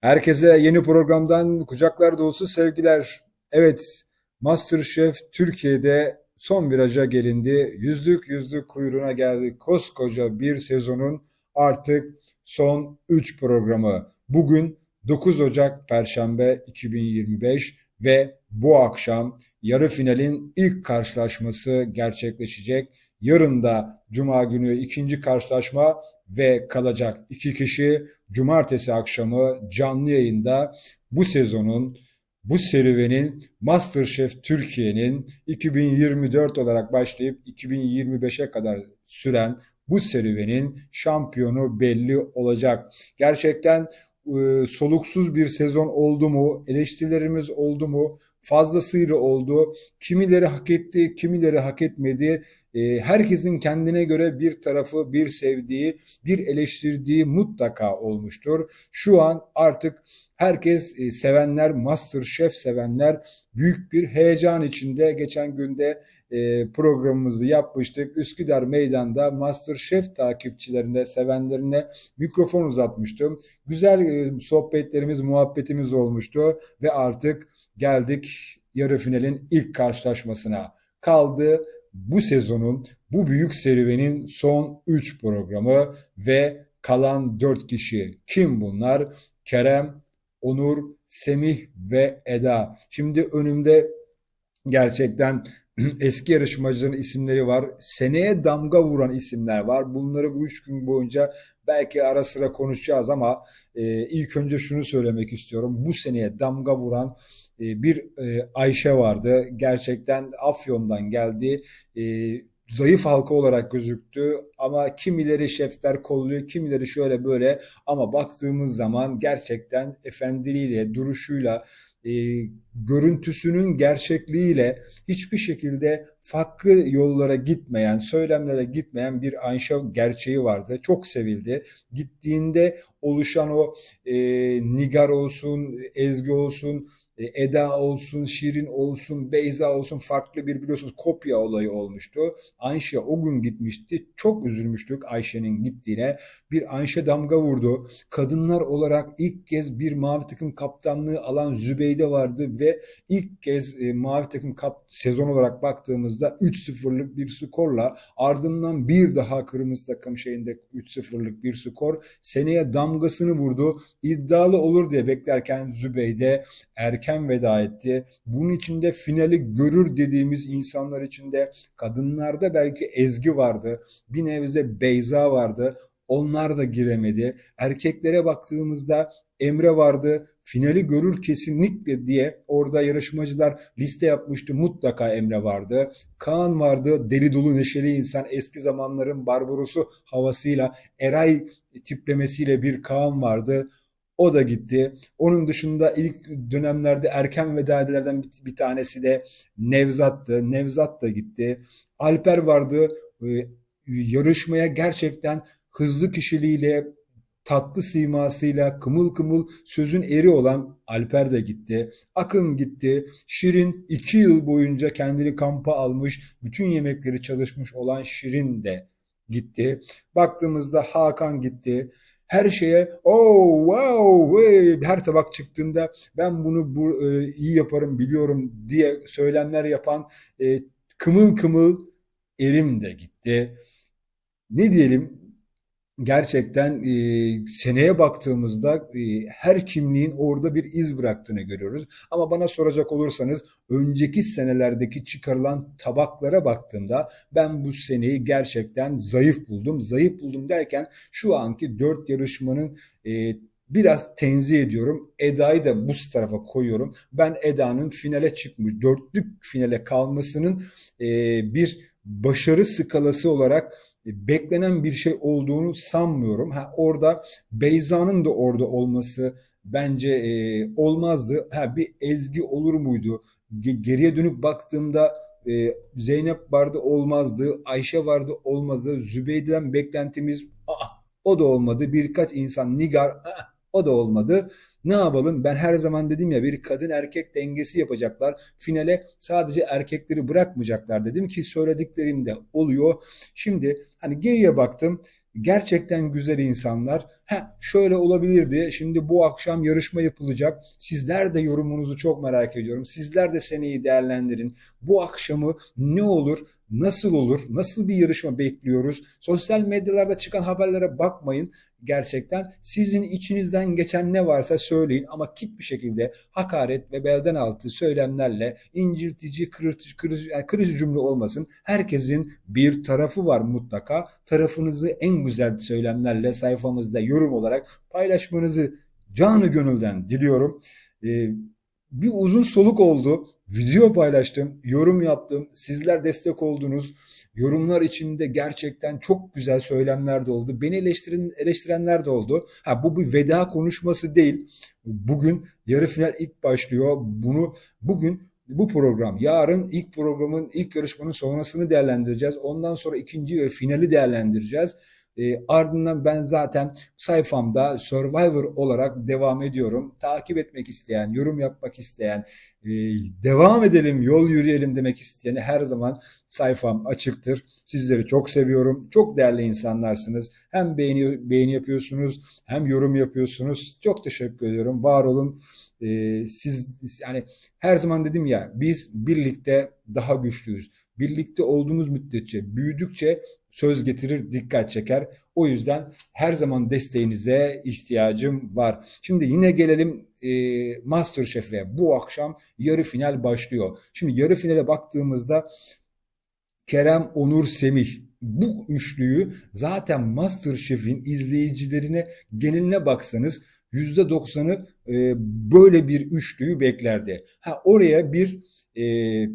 Herkese yeni programdan kucaklar dolusu sevgiler. Evet, MasterChef Türkiye'de son viraja gelindi. Yüzlük yüzlük kuyruğuna geldi. Koskoca bir sezonun artık son 3 programı. Bugün 9 Ocak Perşembe 2025 ve bu akşam yarı finalin ilk karşılaşması gerçekleşecek. Yarın da Cuma günü ikinci karşılaşma ve kalacak iki kişi cumartesi akşamı canlı yayında bu sezonun bu serüvenin MasterChef Türkiye'nin 2024 olarak başlayıp 2025'e kadar süren bu serüvenin şampiyonu belli olacak. Gerçekten e, soluksuz bir sezon oldu mu? Eleştirilerimiz oldu mu? Fazlasıyla oldu. Kimileri hak etti, kimileri hak etmedi. E, herkesin kendine göre bir tarafı, bir sevdiği, bir eleştirdiği mutlaka olmuştur. Şu an artık herkes e, sevenler, MasterChef sevenler büyük bir heyecan içinde. Geçen günde e, programımızı yapmıştık. Üsküdar Meydan'da MasterChef takipçilerine, sevenlerine mikrofon uzatmıştım. Güzel e, sohbetlerimiz, muhabbetimiz olmuştu ve artık geldik yarı finalin ilk karşılaşmasına. Kaldı bu sezonun, bu büyük serüvenin son 3 programı ve kalan 4 kişi. Kim bunlar? Kerem, Onur, Semih ve Eda. Şimdi önümde gerçekten eski yarışmacıların isimleri var. Seneye damga vuran isimler var. Bunları bu üç gün boyunca belki ara sıra konuşacağız ama e, ilk önce şunu söylemek istiyorum. Bu seneye damga vuran e, bir e, Ayşe vardı. Gerçekten Afyon'dan geldi. E, zayıf halka olarak gözüktü ama kimileri şefler kolluyor, kimileri şöyle böyle ama baktığımız zaman gerçekten efendiliğiyle, duruşuyla, e, görüntüsünün gerçekliğiyle hiçbir şekilde farklı yollara gitmeyen, söylemlere gitmeyen bir Ayşe gerçeği vardı. Çok sevildi. Gittiğinde oluşan o e, Nigar olsun, Ezgi olsun, Eda olsun, Şirin olsun, Beyza olsun farklı bir biliyorsunuz kopya olayı olmuştu. Ayşe o gün gitmişti. Çok üzülmüştük Ayşe'nin gittiğine. Bir Ayşe damga vurdu. Kadınlar olarak ilk kez bir mavi takım kaptanlığı alan Zübeyde vardı ve ilk kez e, mavi takım kap sezon olarak baktığımızda 3-0'lık bir skorla ardından bir daha kırmızı takım şeyinde 3-0'lık bir skor seneye damgasını vurdu. İddialı olur diye beklerken Zübeyde erken veda etti. Bunun içinde finali görür dediğimiz insanlar içinde kadınlarda belki Ezgi vardı. Bir nebze Beyza vardı. Onlar da giremedi. Erkeklere baktığımızda Emre vardı. Finali görür kesinlikle diye orada yarışmacılar liste yapmıştı. Mutlaka Emre vardı. Kaan vardı. Deli dolu neşeli insan. Eski zamanların Barbaros'u havasıyla Eray tiplemesiyle bir Kaan vardı. O da gitti. Onun dışında ilk dönemlerde erken veda edilenlerden bir tanesi de Nevzat'tı. Nevzat da gitti. Alper vardı. Ee, yarışmaya gerçekten hızlı kişiliğiyle, tatlı simasıyla, kımıl kımıl sözün eri olan Alper de gitti. Akın gitti. Şirin iki yıl boyunca kendini kampa almış, bütün yemekleri çalışmış olan Şirin de gitti. Baktığımızda Hakan gitti her şeye oh wow hey, her tabak çıktığında ben bunu bu, e, iyi yaparım biliyorum diye söylemler yapan e, kımıl kımıl erim de gitti. Ne diyelim gerçekten e, seneye baktığımızda e, her kimliğin orada bir iz bıraktığını görüyoruz. Ama bana soracak olursanız önceki senelerdeki çıkarılan tabaklara baktığımda ben bu seneyi gerçekten zayıf buldum. Zayıf buldum derken şu anki dört yarışmanın e, biraz tenzih ediyorum. Eda'yı da bu tarafa koyuyorum. Ben Eda'nın finale çıkmış, dörtlük finale kalmasının e, bir başarı skalası olarak beklenen bir şey olduğunu sanmıyorum. Ha, orada Beyza'nın da orada olması bence e, olmazdı. Ha, bir Ezgi olur muydu? Geriye dönüp baktığımda e, Zeynep vardı olmazdı, Ayşe vardı olmadı, Zübeyde'den beklentimiz aa, o da olmadı. Birkaç insan Nigar aa, o da olmadı. Ne yapalım? Ben her zaman dedim ya bir kadın erkek dengesi yapacaklar. Finale sadece erkekleri bırakmayacaklar dedim ki söylediklerim de oluyor. Şimdi hani geriye baktım. gerçekten güzel insanlar. Ha şöyle olabilirdi. Şimdi bu akşam yarışma yapılacak. Sizler de yorumunuzu çok merak ediyorum. Sizler de seneyi değerlendirin. Bu akşamı ne olur? Nasıl olur? Nasıl bir yarışma bekliyoruz? Sosyal medyalarda çıkan haberlere bakmayın gerçekten. Sizin içinizden geçen ne varsa söyleyin ama kit bir şekilde hakaret ve belden altı söylemlerle inciltici, kırıcı, kırıcı, yani kırıcı cümle olmasın. Herkesin bir tarafı var mutlaka. Tarafınızı en güzel söylemlerle sayfamızda yorum olarak paylaşmanızı canı gönülden diliyorum. Ee, bir uzun soluk oldu. Video paylaştım, yorum yaptım. Sizler destek oldunuz. Yorumlar içinde gerçekten çok güzel söylemler de oldu. Beni eleştiren, eleştirenler de oldu. Ha, bu bir veda konuşması değil. Bugün yarı final ilk başlıyor. Bunu bugün bu program, yarın ilk programın, ilk yarışmanın sonrasını değerlendireceğiz. Ondan sonra ikinci ve finali değerlendireceğiz. E, ardından ben zaten sayfamda Survivor olarak devam ediyorum. Takip etmek isteyen, yorum yapmak isteyen, e, devam edelim, yol yürüyelim demek isteyeni her zaman sayfam açıktır. Sizleri çok seviyorum. Çok değerli insanlarsınız. Hem beğeni, beğeni yapıyorsunuz hem yorum yapıyorsunuz. Çok teşekkür ediyorum. Var olun. E, siz yani her zaman dedim ya biz birlikte daha güçlüyüz. Birlikte olduğumuz müddetçe, büyüdükçe söz getirir, dikkat çeker. O yüzden her zaman desteğinize ihtiyacım var. Şimdi yine gelelim e, Masterchef'e. Bu akşam yarı final başlıyor. Şimdi yarı finale baktığımızda Kerem, Onur, Semih bu üçlüyü zaten Masterchef'in izleyicilerine geneline baksanız %90'ı e, böyle bir üçlüyü beklerdi. Ha oraya bir e,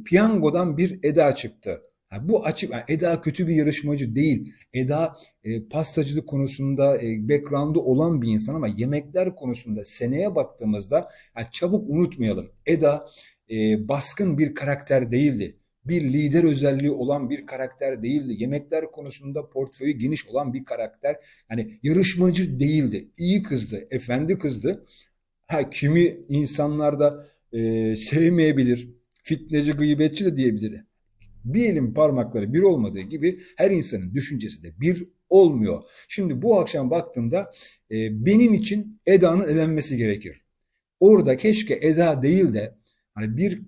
piyangodan bir Eda çıktı. Ha, bu açık. Yani Eda kötü bir yarışmacı değil. Eda e, pastacılık konusunda e, background'u olan bir insan ama yemekler konusunda seneye baktığımızda yani çabuk unutmayalım. Eda e, baskın bir karakter değildi. Bir lider özelliği olan bir karakter değildi. Yemekler konusunda portföyü geniş olan bir karakter. Yani yarışmacı değildi. İyi kızdı, efendi kızdı. Ha, kimi insanlar da e, sevmeyebilir. Fitneci, gıybetçi de diyebilir bir elin parmakları bir olmadığı gibi her insanın düşüncesi de bir olmuyor. Şimdi bu akşam baktığımda e, benim için Eda'nın elenmesi gerekir. Orada keşke Eda değil de hani bir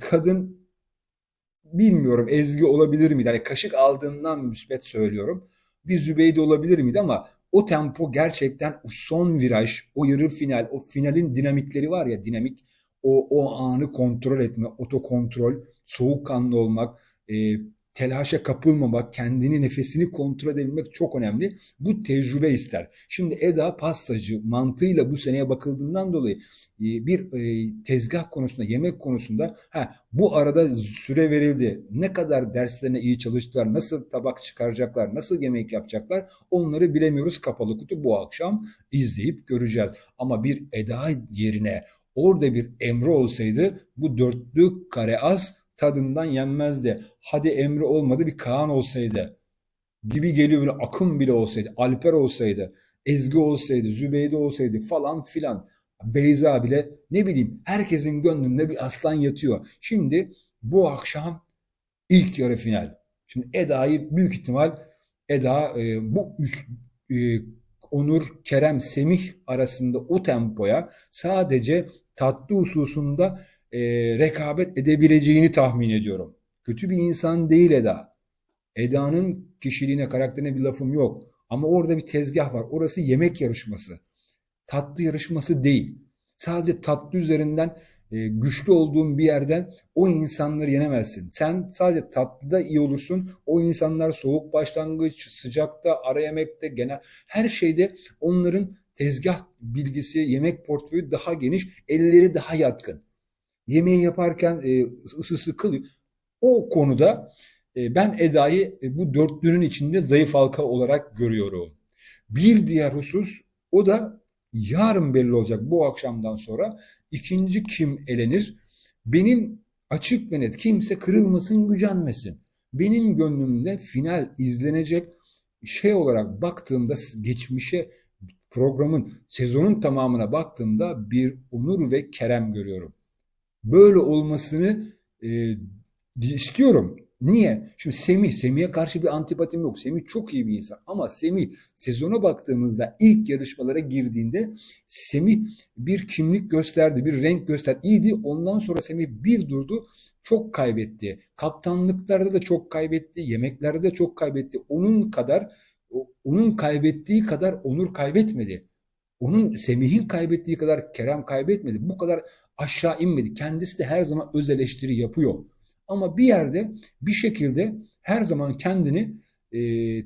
kadın bilmiyorum Ezgi olabilir miydi? Hani kaşık aldığından müsbet söylüyorum. Bir Zübeyde olabilir miydi ama o tempo gerçekten o son viraj, o yarı final, o finalin dinamikleri var ya dinamik o, o anı kontrol etme, otokontrol, soğukkanlı olmak, e, telaşa kapılmamak, kendini nefesini kontrol edebilmek çok önemli. Bu tecrübe ister. Şimdi Eda pastacı mantığıyla bu seneye bakıldığından dolayı e, bir e, tezgah konusunda, yemek konusunda ha, bu arada süre verildi. Ne kadar derslerine iyi çalıştılar, nasıl tabak çıkaracaklar, nasıl yemek yapacaklar onları bilemiyoruz. Kapalı kutu bu akşam izleyip göreceğiz. Ama bir Eda yerine orada bir Emre olsaydı bu dörtlü kare az tadından yenmezdi. Hadi Emre olmadı bir Kaan olsaydı gibi geliyor böyle akım bile olsaydı, Alper olsaydı, Ezgi olsaydı, Zübeyde olsaydı falan filan. Beyza bile ne bileyim herkesin gönlünde bir aslan yatıyor. Şimdi bu akşam ilk yarı final. Şimdi Eda'yı büyük ihtimal Eda e, bu üç e, Onur, Kerem, Semih arasında o tempoya sadece tatlı hususunda e, rekabet edebileceğini tahmin ediyorum. Kötü bir insan değil Eda. Eda'nın kişiliğine, karakterine bir lafım yok. Ama orada bir tezgah var. Orası yemek yarışması. Tatlı yarışması değil. Sadece tatlı üzerinden e, güçlü olduğun bir yerden o insanları yenemezsin. Sen sadece tatlıda iyi olursun. O insanlar soğuk başlangıç, sıcakta, ara yemekte, genel her şeyde onların tezgah bilgisi, yemek portföyü daha geniş, elleri daha yatkın yemeği yaparken e, ısısı kılıyor. O konuda e, ben Eda'yı e, bu dörtlünün içinde zayıf halka olarak görüyorum. Bir diğer husus o da yarın belli olacak bu akşamdan sonra ikinci kim elenir? Benim açık ve net kimse kırılmasın gücenmesin. Benim gönlümde final izlenecek şey olarak baktığımda geçmişe programın sezonun tamamına baktığımda bir Onur ve Kerem görüyorum böyle olmasını e, istiyorum. Niye? Şimdi Semih, Semih'e karşı bir antipatim yok. Semih çok iyi bir insan. Ama Semih sezona baktığımızda ilk yarışmalara girdiğinde Semih bir kimlik gösterdi, bir renk gösterdi. İyiydi. Ondan sonra Semih bir durdu. Çok kaybetti. Kaptanlıklarda da çok kaybetti. Yemeklerde de çok kaybetti. Onun kadar, onun kaybettiği kadar Onur kaybetmedi. Onun Semih'in kaybettiği kadar Kerem kaybetmedi. Bu kadar aşağı inmedi. Kendisi de her zaman öz eleştiri yapıyor. Ama bir yerde bir şekilde her zaman kendini e,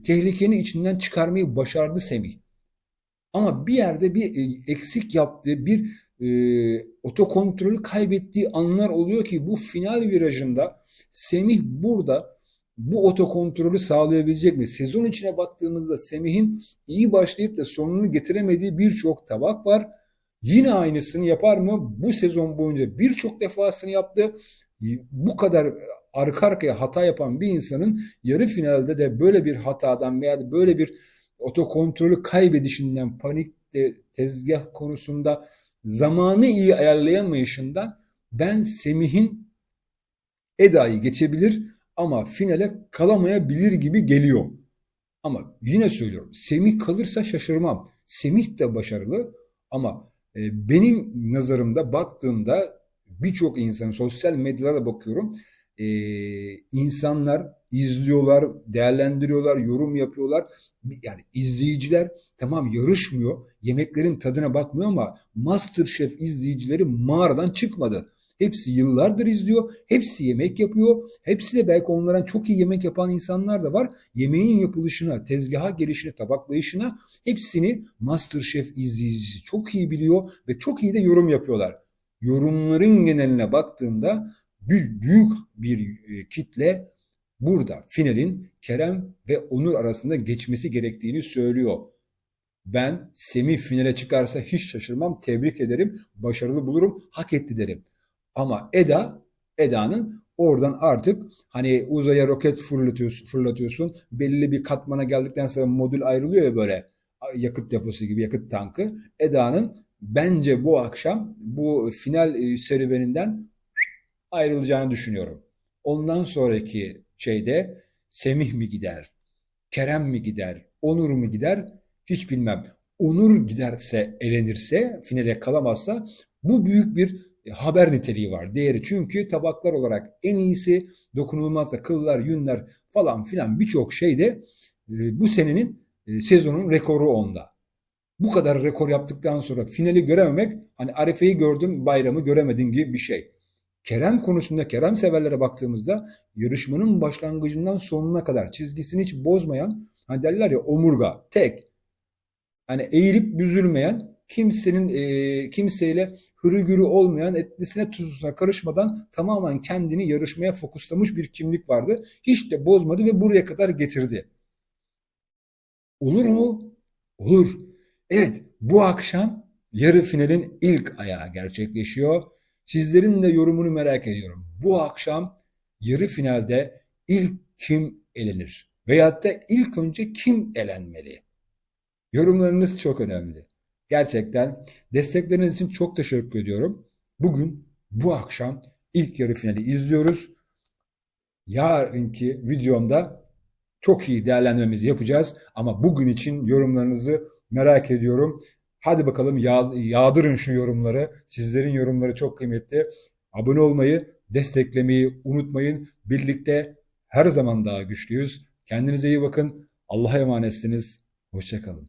tehlikenin içinden çıkarmayı başardı Semih. Ama bir yerde bir e, eksik yaptığı, bir e, otokontrolü kaybettiği anlar oluyor ki bu final virajında Semih burada bu otokontrolü sağlayabilecek mi? Sezon içine baktığımızda Semih'in iyi başlayıp da sonunu getiremediği birçok tabak var. Yine aynısını yapar mı? Bu sezon boyunca birçok defasını yaptı. Bu kadar arka arkaya hata yapan bir insanın yarı finalde de böyle bir hatadan veya böyle bir otokontrolü kaybedişinden, panik de, tezgah konusunda zamanı iyi ayarlayamayışından ben Semih'in Eda'yı geçebilir ama finale kalamayabilir gibi geliyor. Ama yine söylüyorum Semih kalırsa şaşırmam. Semih de başarılı ama benim nazarımda baktığımda birçok insan sosyal medyada bakıyorum e, insanlar izliyorlar, değerlendiriyorlar, yorum yapıyorlar. Yani izleyiciler tamam yarışmıyor, yemeklerin tadına bakmıyor ama MasterChef izleyicileri mağaradan çıkmadı. Hepsi yıllardır izliyor. Hepsi yemek yapıyor. Hepsi de belki onlardan çok iyi yemek yapan insanlar da var. Yemeğin yapılışına, tezgaha gelişine, tabaklayışına hepsini MasterChef izleyicisi çok iyi biliyor ve çok iyi de yorum yapıyorlar. Yorumların geneline baktığında büyük bir e, kitle burada finalin Kerem ve Onur arasında geçmesi gerektiğini söylüyor. Ben Semih finale çıkarsa hiç şaşırmam, tebrik ederim, başarılı bulurum, hak etti derim. Ama Eda, Eda'nın oradan artık hani uzaya roket fırlatıyorsun, fırlatıyorsun. Belli bir katmana geldikten sonra modül ayrılıyor ya böyle yakıt deposu gibi yakıt tankı. Eda'nın bence bu akşam bu final e, serüveninden ayrılacağını düşünüyorum. Ondan sonraki şeyde Semih mi gider, Kerem mi gider, Onur mu gider hiç bilmem. Onur giderse, elenirse, finale kalamazsa bu büyük bir haber niteliği var, değeri. Çünkü tabaklar olarak en iyisi, dokunulmazsa kıllar, yünler falan filan birçok şeyde e, bu senenin e, sezonun rekoru onda. Bu kadar rekor yaptıktan sonra finali görememek hani Arife'yi gördüm bayramı göremedin gibi bir şey. Kerem konusunda Kerem severlere baktığımızda yarışmanın başlangıcından sonuna kadar çizgisini hiç bozmayan hani derler ya omurga tek hani eğilip büzülmeyen kimsenin e, kimseyle hırıgürü olmayan etlisine tuzlusuna karışmadan tamamen kendini yarışmaya fokuslamış bir kimlik vardı. Hiç de bozmadı ve buraya kadar getirdi. Olur mu? Olur. Evet bu akşam yarı finalin ilk ayağı gerçekleşiyor. Sizlerin de yorumunu merak ediyorum. Bu akşam yarı finalde ilk kim elenir? Veyahut da ilk önce kim elenmeli? Yorumlarınız çok önemli. Gerçekten destekleriniz için çok teşekkür ediyorum. Bugün bu akşam ilk yarı finali izliyoruz. Yarınki videomda çok iyi değerlendirmemizi yapacağız. Ama bugün için yorumlarınızı merak ediyorum. Hadi bakalım yağ, yağdırın şu yorumları. Sizlerin yorumları çok kıymetli. Abone olmayı, desteklemeyi unutmayın. Birlikte her zaman daha güçlüyüz. Kendinize iyi bakın. Allah'a emanetsiniz. Hoşçakalın.